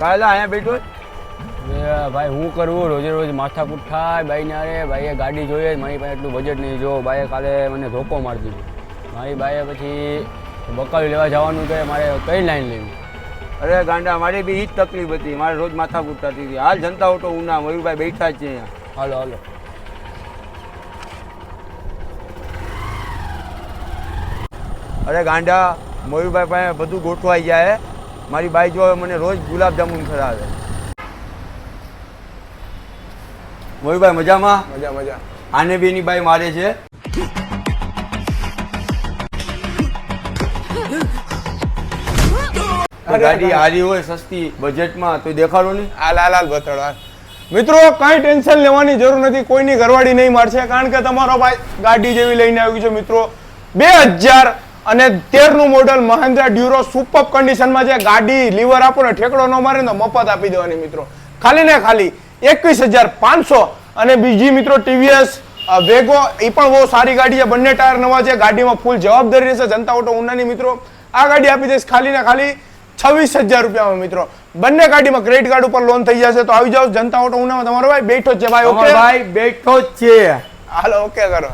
હાલ અહીંયા બેઠો ભાઈ હું કરવું રોજે રોજ માથાકૂટ થાય બાઈને અરે ભાઈએ ગાડી જોઈએ મારી પાસે એટલું બજેટ નહીં. જો બાઈએ કાલે મને ધોકો મારી દીધો. મારી બાઈએ પછી બકાવી લેવા જવાનું કે મારે કઈ લાઈન લેવી? અરે ગાંડા મારી બી એ જ તકલીફ હતી. મારે રોજ માથા કૂટતી હતી. હાલ જનતા ઓટો ઉના મયુરભાઈ બેઠા જ છે અહીંયા. હાલો હાલો. અરે ગાંડા મયુરભાઈ પાસે બધું ગોઠવાઈ જાય. મારી બાઈ જો મને રોજ ગુલાબજામુન ખરાવે મોહીભાઈ મજામાં? મજા મજા. આને બી એની બાઈ મારે છે. ગાડી હારી હોય સસ્તી બજેટમાં તો દેખાડો ને. આ લાલ લાલ બતાડો મિત્રો કઈ ટેન્શન લેવાની જરૂર નથી કોઈની ઘરવાળી નહીં મારશે કારણ કે તમારો ભાઈ ગાડી જેવી લઈને આવ્યું છે મિત્રો. બે હજાર અને તેરનું મોડલ મહિન્દ્રા ડ્યુરો સુપર કન્ડિશનમાં છે ગાડી લીવર આપો ને ઠેકડો ન મારે ને તો મફત આપી દેવાની મિત્રો. ખાલી ને ખાલી એકવીસ હજાર પાંચસો અને બીજી મિત્રો ટીવીએસ વેગો એ પણ બહુ સારી ગાડી છે. બંને ટાયર નવા છે ગાડીમાં ફૂલ જવાબદારી રહેશે. જનતા ઓટો ઉનાની મિત્રો. આ ગાડી આપી દઈશ ખાલી ને ખાલી છવ્વીસ હજાર રૂપિયામાં મિત્રો. બંને ગાડીમાં ક્રેડિટ કાર્ડ ઉપર લોન થઈ જશે તો આવી જાઓ. જનતા ઓટો ઉનામાં તમારો ભાઈ બેઠો છે ભાઈ ઓકે ભાઈ બેઠો છે. હાલો ઓકે કરો.